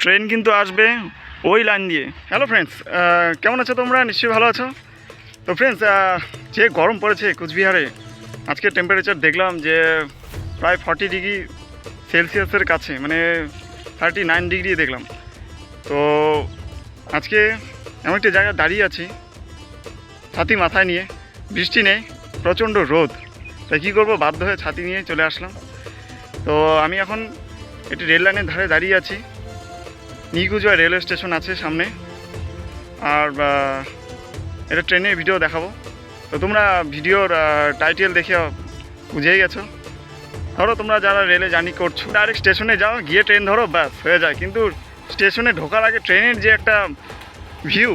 Train কিন্তু আসবে ওই লাইন দিয়ে। হ্যালো ফ্রেন্ডস কেমন আছো তোমরা? নিশ্চয়ই ভালো আছো? তো ফ্রেন্ডস যে গরম পড়েছে কুচবিহারে, আজকে টেম্পারেচার দেখলাম যে প্রায় ফর্টি ডিগ্রি সেলসিয়াসের কাছে মানে থার্টি নাইন ডিগ্রি দেখলাম। তো আজকে এমন একটি জায়গায় দাঁড়িয়ে আছি, ছাতি মাথায় নিয়ে, বৃষ্টি নেই, প্রচণ্ড রোদ। তাই কী করব, বাধ্য হয়ে ছাতি নিয়ে চলে আসলাম। তো আমি এখন একটি রেল লাইনের ধারে দাঁড়িয়ে আছি। নিকুজয়া রেলওয়ে স্টেশন আছে সামনে। আর এটা ট্রেনের ভিডিও দেখাবো। তো তোমরা ভিডিওর টাইটেল দেখে বুঝেই গেছো। ধরো তোমরা যারা রেলে জার্নি করছ, ডাইরেক্ট স্টেশনে যাও, গিয়ে ট্রেন ধরো, ব্যাস, হয়ে যায়। কিন্তু স্টেশনে ঢোকার আগে ট্রেনের যে একটা ভিউ,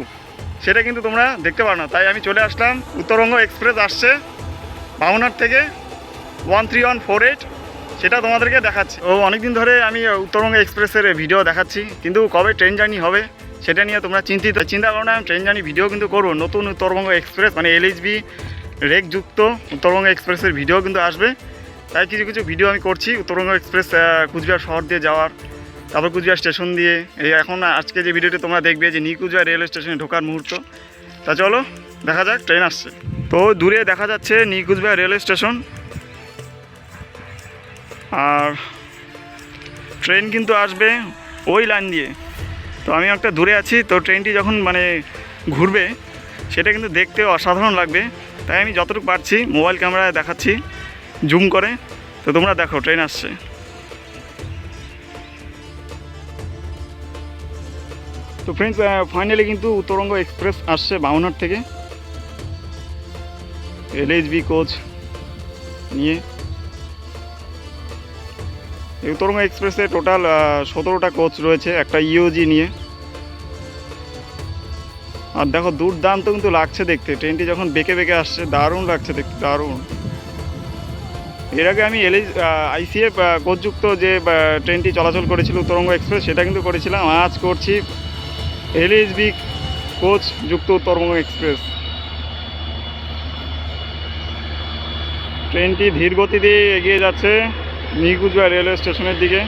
সেটা কিন্তু তোমরা দেখতে পারো না। তাই আমি চলে আসলাম। উত্তরবঙ্গ এক্সপ্রেস আসছে বাউনার থেকে। One three one four eight সেটা তোমাদেরকে দেখাচ্ছি। ও, অনেকদিন ধরে আমি উত্তরবঙ্গ এক্সপ্রেসের ভিডিও দেখাচ্ছি, কিন্তু কবে ট্রেন জার্নি হবে সেটা নিয়ে তোমরা চিন্তিত। চিন্তা করো না, আমি ট্রেন জার্নি ভিডিও কিন্তু করব। নতুন উত্তরবঙ্গ এক্সপ্রেস মানে এলএইচবি রেকযুক্ত উত্তরবঙ্গ এক্সপ্রেসের ভিডিও কিন্তু আসবে। তাই কিছু কিছু ভিডিও আমি করছি উত্তরবঙ্গ এক্সপ্রেস কুচবিহার শহর দিয়ে যাওয়ার, তারপর কুচবিহার স্টেশন দিয়ে। এই এখন আজকে যে ভিডিওটি তোমরা দেখবে যে নিউ কুচবিহার রেলওয়ে স্টেশনে ঢোকার মুহূর্ত। তা চলো, দেখা যাক, ট্রেন আসছে। তো দূরে দেখা যাচ্ছে নিউ কুচবিহার রেলওয়ে স্টেশন। আর ট্রেন কিন্তু আসবে ওই লাইন দিয়ে। তো আমি একটা দূরে আছি, তো ট্রেনটি যখন মানে ঘুরবে, সেটা কিন্তু দেখতে অসাধারণ লাগবে। তাই আমি যতটুকু পারছি মোবাইল ক্যামেরায় দেখাচ্ছি জুম করে। তো তোমরা দেখো ট্রেন আসছে। তো ফ্রেন্ডস ফাইনালি কিন্তু উত্তরবঙ্গ এক্সপ্রেস আসছে বাউনার থেকে। এলএইচবি কোচ নিয়ে। এই উত্তরবঙ্গ এক্সপ্রেসে টোটাল সতেরোটা কোচ রয়েছে, একটা ইওজি নিয়ে। আর দেখো, দুর্দান্ত কিন্তু লাগছে দেখতে। ট্রেনটি যখন বেঁকে বেঁকে আসছে, দারুণ লাগছে দেখতে, দারুণ। এর আগে আমি এলএইচ আইসিএফ কোচযুক্ত যে ট্রেনটি চলাচল করেছিল উত্তরবঙ্গ এক্সপ্রেস, সেটা কিন্তু করেছিলাম। আজ করছি এলএইচবি কোচ যুক্ত উত্তরবঙ্গ এক্সপ্রেস। ট্রেনটি ধীর গতিতে এগিয়ে যাচ্ছে। নিকুচবিহার রেলওয়ে স্টেশনের দিকে।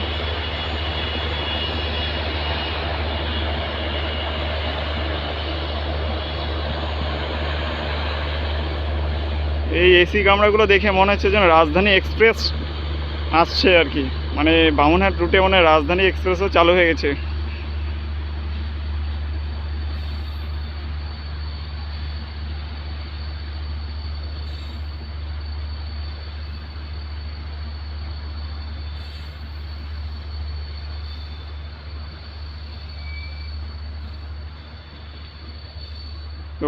এই এসি কামরাগুলো দেখে মনে হচ্ছে যেন রাজধানী এক্সপ্রেস আসছে আর কি। মানে বামুনহাট রুটে মনে রাজধানী এক্সপ্রেসও চালু হয়ে গেছে।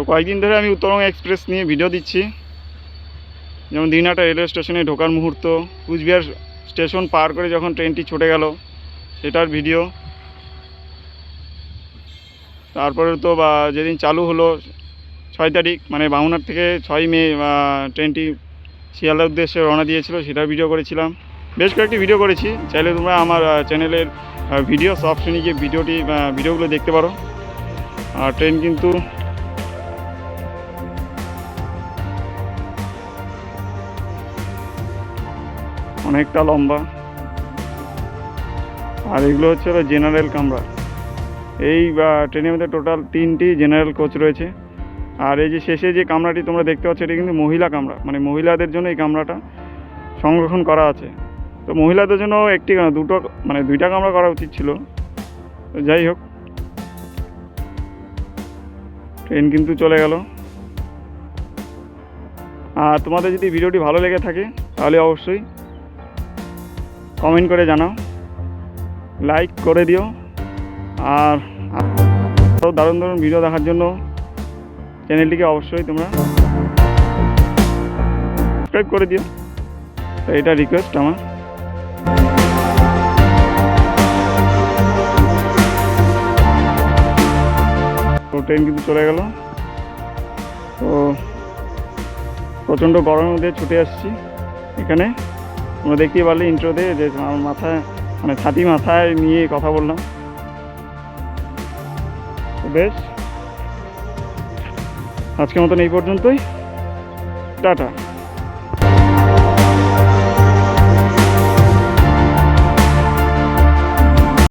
কয়েকদিন ধরে আমি উত্তরবঙ্গ এক্সপ্রেস নিয়ে ভিডিও দিচ্ছি। যেমন দিনহাটা রেলওয়ে স্টেশনে ঢোকার মুহূর্ত, কুচবিহার স্টেশন পার করে যখন ট্রেনটি ছুটে গেল, সেটার ভিডিও তারপরে তো বা যেদিন চালু হলো ছয় তারিখ মানে বাউনার থেকে ছয় মে ট্রেনটি শিয়ালদার উদ্দেশ্যে রওনা দিয়েছিল, সেটার ভিডিও করেছিলাম। বেশ কয়েকটি ভিডিও করেছি। চাইলে তোমরা আমার চ্যানেলের ভিডিও সব শ্রেণি যে ভিডিওটি ভিডিওগুলো দেখতে পারো। আর ট্রেন কিন্তু অনেকটা লম্বা। আর এগুলো হচ্ছে জেনারেল কামরা এই ট্রেনের মধ্যে টোটাল তিনটি জেনারেল কোচ রয়েছে। আর এই যে শেষে যে কামরাটি তোমরা দেখতে পাচ্ছ, এটি কিন্তু মহিলা কামরা। মানে মহিলাদের জন্য এই কামরাটা সংরক্ষণ করা আছে। তো মহিলাদের জন্য একটি দুটো মানে দুইটা কামরা করা উচিত ছিল। তো যাই হোক। ট্রেন কিন্তু চলে গেল। আর তোমাদের যদি ভিডিওটি ভালো লেগে থাকে, তাহলে অবশ্যই কমেন্ট করে জানাও। লাইক করে দিও। আর আরও দারুণ দারুণ ভিডিও দেখার জন্য চ্যানেলটিকে অবশ্যই তোমরা সাবস্ক্রাইব করে দিও। তো এটা রিকোয়েস্ট আমার। তো ট্রেন কিন্তু চলে গেল। তো প্রচণ্ড গরমের মধ্যে ছুটে আসছি এখানে। তোমরা দেখতেই পারলে ইন্ট্রোতে যে আমার মাথায় মানে ছাতি মাথায় নিয়ে কথা বললাম। বেশ। আজকের মতন এই পর্যন্তই। টাটা।